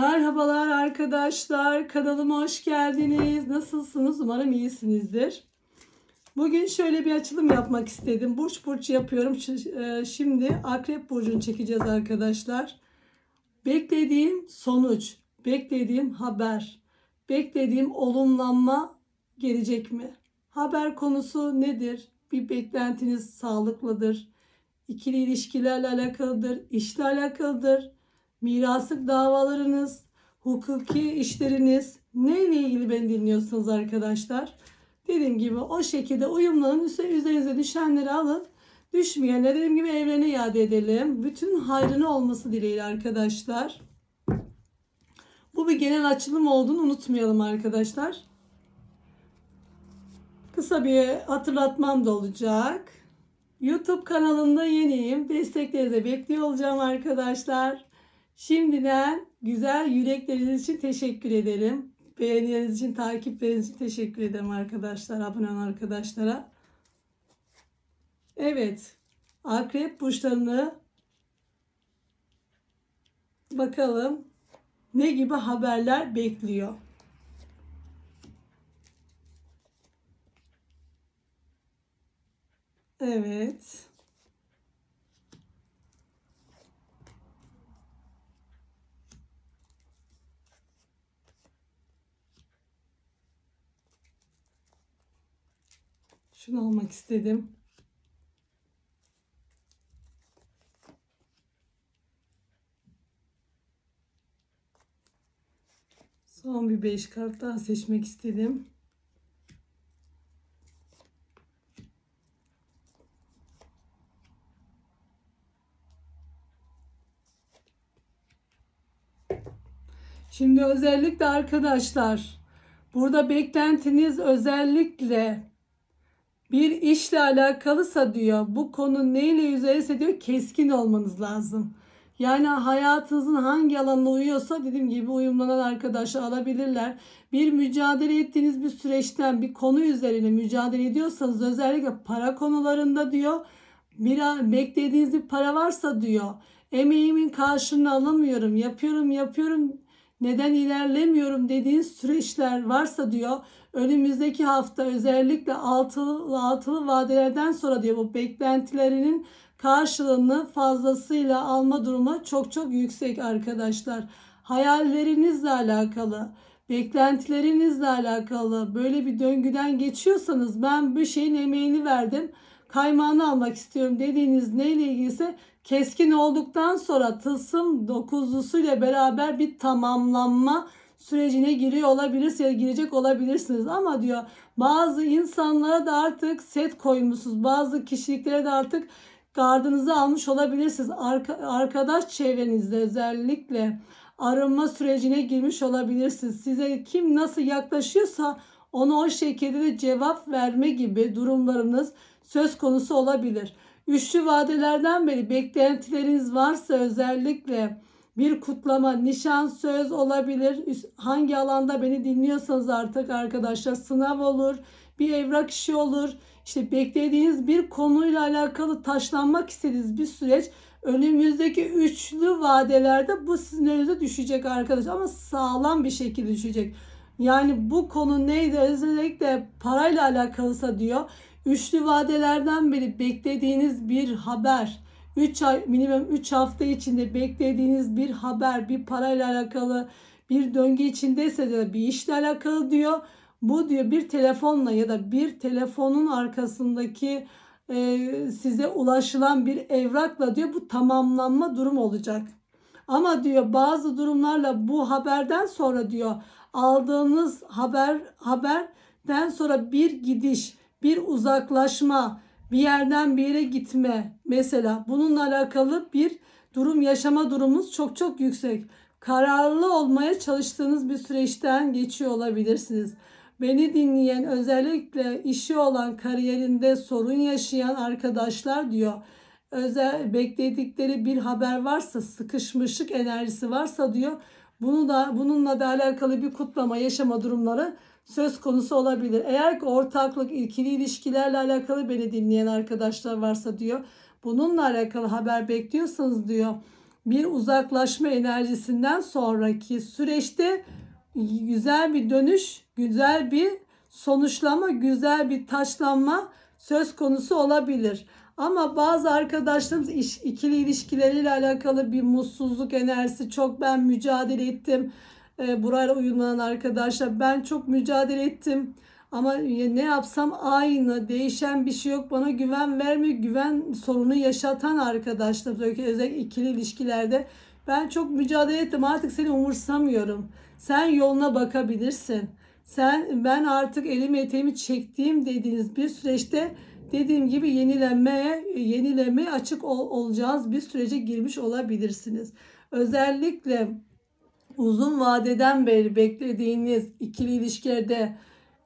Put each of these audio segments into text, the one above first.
Merhabalar arkadaşlar. Kanalıma hoş geldiniz. Nasılsınız? Umarım iyisinizdir. Bugün şöyle bir açılım yapmak istedim. Burç burç yapıyorum. E, Şimdi Akrep Burcu'nu çekeceğiz arkadaşlar. Beklediğim sonuç, beklediğim haber, beklediğim olumlanma gelecek mi? Haber konusu nedir? Bir beklentiniz sağlıklıdır. İkili ilişkilerle alakalıdır, işle alakalıdır miraslık davalarınız, hukuki işleriniz neyle ilgili beni dinliyorsunuz arkadaşlar? Dediğim gibi o şekilde uyumlanın, üzerinize düşenleri alın. Düşmeyenleri dediğim gibi evrene iade edelim. Bütün hayrını olması dileğiyle arkadaşlar. Bu bir genel açılım olduğunu unutmayalım arkadaşlar. Kısa bir hatırlatmam da olacak. YouTube kanalında yeniyim. Desteklerinizi bekliyor olacağım arkadaşlar. Şimdiden güzel yürekleriniz için teşekkür ederim. Beğenileriniz için, takipleriniz için teşekkür ederim arkadaşlar, abone olan arkadaşlara. Evet, akrep burçlarını bakalım ne gibi haberler bekliyor. Evet. Şunu almak istedim. Son bir 5 kart daha seçmek istedim. Şimdi özellikle arkadaşlar burada beklentiniz özellikle bir işle alakalısa diyor bu konu neyle yüzeyse diyor keskin olmanız lazım. Yani hayatınızın hangi alanına uyuyorsa dediğim gibi uyumlanan arkadaşlar alabilirler. Bir mücadele ettiğiniz bir süreçten bir konu üzerine mücadele ediyorsanız özellikle para konularında diyor bir beklediğiniz bir para varsa diyor emeğimin karşılığını alamıyorum yapıyorum yapıyorum neden ilerlemiyorum dediğiniz süreçler varsa diyor önümüzdeki hafta özellikle altılı, altılı vadelerden sonra diyor bu beklentilerinin karşılığını fazlasıyla alma durumu çok çok yüksek arkadaşlar. Hayallerinizle alakalı, beklentilerinizle alakalı böyle bir döngüden geçiyorsanız ben bir şeyin emeğini verdim kaymağını almak istiyorum dediğiniz neyle ilgiliyse keskin olduktan sonra tılsım dokuzlusuyla beraber bir tamamlanma sürecine giriyor olabilirsiniz girecek olabilirsiniz. Ama diyor bazı insanlara da artık set koymuşsunuz. Bazı kişiliklere de artık gardınızı almış olabilirsiniz. Arka, arkadaş çevrenizde özellikle arınma sürecine girmiş olabilirsiniz. Size kim nasıl yaklaşıyorsa ona o şekilde de cevap verme gibi durumlarınız söz konusu olabilir. Üçlü vadelerden beri beklentileriniz varsa özellikle bir kutlama, nişan, söz olabilir. Hangi alanda beni dinliyorsanız artık arkadaşlar sınav olur, bir evrak işi olur. İşte beklediğiniz bir konuyla alakalı taşlanmak istediğiniz bir süreç önümüzdeki üçlü vadelerde bu sizin önünüze düşecek arkadaşlar ama sağlam bir şekilde düşecek. Yani bu konu neydi özellikle parayla alakalısa diyor. Üçlü vadelerden beri beklediğiniz bir haber, 3 ay minimum 3 hafta içinde beklediğiniz bir haber, bir parayla alakalı bir döngü içindeyse de bir işle alakalı diyor. Bu diyor bir telefonla ya da bir telefonun arkasındaki e, size ulaşılan bir evrakla diyor bu tamamlanma durum olacak. Ama diyor bazı durumlarla bu haberden sonra diyor aldığınız haber haberden sonra bir gidiş, bir uzaklaşma, bir yerden bir yere gitme mesela bununla alakalı bir durum yaşama durumumuz çok çok yüksek. Kararlı olmaya çalıştığınız bir süreçten geçiyor olabilirsiniz. Beni dinleyen özellikle işi olan kariyerinde sorun yaşayan arkadaşlar diyor. Özel bekledikleri bir haber varsa, sıkışmışlık enerjisi varsa diyor. Bunu da bununla da alakalı bir kutlama yaşama durumları söz konusu olabilir. Eğer ki ortaklık, ikili ilişkilerle alakalı beni dinleyen arkadaşlar varsa diyor. Bununla alakalı haber bekliyorsanız diyor. bir uzaklaşma enerjisinden sonraki süreçte güzel bir dönüş, güzel bir sonuçlama, güzel bir taçlanma söz konusu olabilir. Ama bazı arkadaşlarımız iş, ikili ilişkileriyle alakalı bir mutsuzluk enerjisi çok ben mücadele ettim. E, burayla uyumlanan arkadaşlar. Ben çok mücadele ettim. Ama ne yapsam aynı değişen bir şey yok. Bana güven vermiyor. Güven sorunu yaşatan arkadaşlar. Özellikle ikili ilişkilerde. Ben çok mücadele ettim. Artık seni umursamıyorum. Sen yoluna bakabilirsin. Sen ben artık elimi eteğimi çektiğim dediğiniz bir süreçte dediğim gibi yenilenmeye yenilemeye açık ol, olacağınız bir sürece girmiş olabilirsiniz. Özellikle uzun vadeden beri beklediğiniz ikili ilişkilerde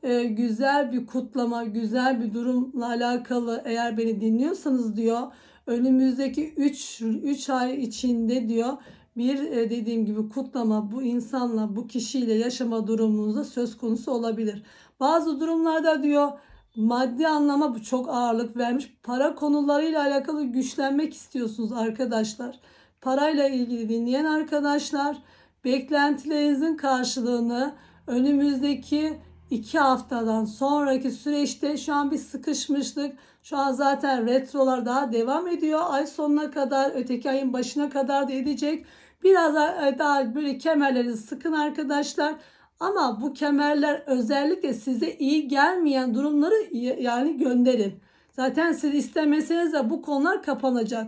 e, güzel bir kutlama, güzel bir durumla alakalı eğer beni dinliyorsanız diyor önümüzdeki 3 3 ay içinde diyor bir e, dediğim gibi kutlama bu insanla bu kişiyle yaşama durumunuzda söz konusu olabilir. Bazı durumlarda diyor maddi anlama bu çok ağırlık vermiş. Para konularıyla alakalı güçlenmek istiyorsunuz arkadaşlar. Parayla ilgili dinleyen arkadaşlar beklentilerinizin karşılığını önümüzdeki iki haftadan sonraki süreçte şu an bir sıkışmışlık. Şu an zaten retrolar daha devam ediyor. Ay sonuna kadar, öteki ayın başına kadar da edecek. Biraz daha böyle kemerlerinizi sıkın arkadaşlar. Ama bu kemerler özellikle size iyi gelmeyen durumları yani gönderin. Zaten siz istemeseniz de bu konular kapanacak.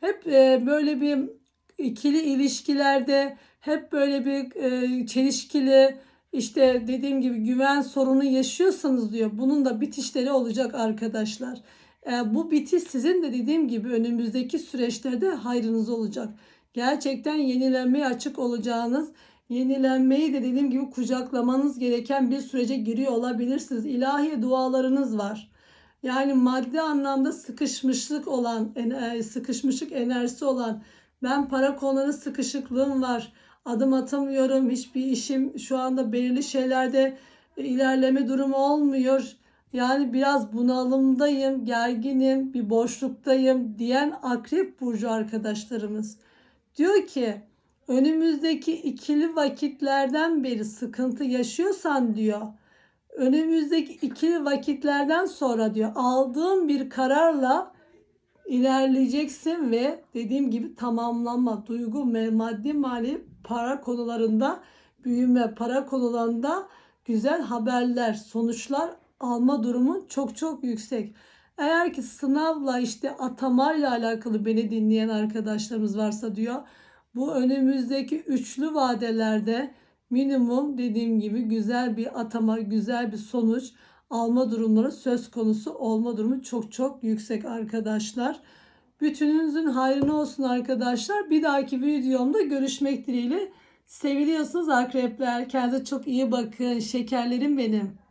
Hep böyle bir ikili ilişkilerde hep böyle bir çelişkili işte dediğim gibi güven sorunu yaşıyorsanız diyor bunun da bitişleri olacak arkadaşlar. E, bu bitiş sizin de dediğim gibi önümüzdeki süreçlerde hayrınız olacak. Gerçekten yenilenmeye açık olacağınız, yenilenmeyi de dediğim gibi kucaklamanız gereken bir sürece giriyor olabilirsiniz. İlahi dualarınız var. Yani maddi anlamda sıkışmışlık olan, sıkışmışlık enerjisi olan, ben para konuları sıkışıklığım var adım atamıyorum. Hiçbir işim şu anda belirli şeylerde ilerleme durumu olmuyor. Yani biraz bunalımdayım, gerginim, bir boşluktayım diyen akrep burcu arkadaşlarımız. Diyor ki önümüzdeki ikili vakitlerden beri sıkıntı yaşıyorsan diyor. Önümüzdeki ikili vakitlerden sonra diyor aldığım bir kararla ilerleyeceksin ve dediğim gibi tamamlanma, duygu, maddi, mali para konularında büyüme, para konularında güzel haberler, sonuçlar alma durumu çok çok yüksek. Eğer ki sınavla işte atamayla alakalı beni dinleyen arkadaşlarımız varsa diyor. Bu önümüzdeki üçlü vadelerde minimum dediğim gibi güzel bir atama, güzel bir sonuç alma durumları söz konusu olma durumu çok çok yüksek arkadaşlar. Bütününüzün hayrına olsun arkadaşlar. Bir dahaki videomda görüşmek dileğiyle. Seviliyorsunuz akrepler. Kendinize çok iyi bakın. Şekerlerim benim.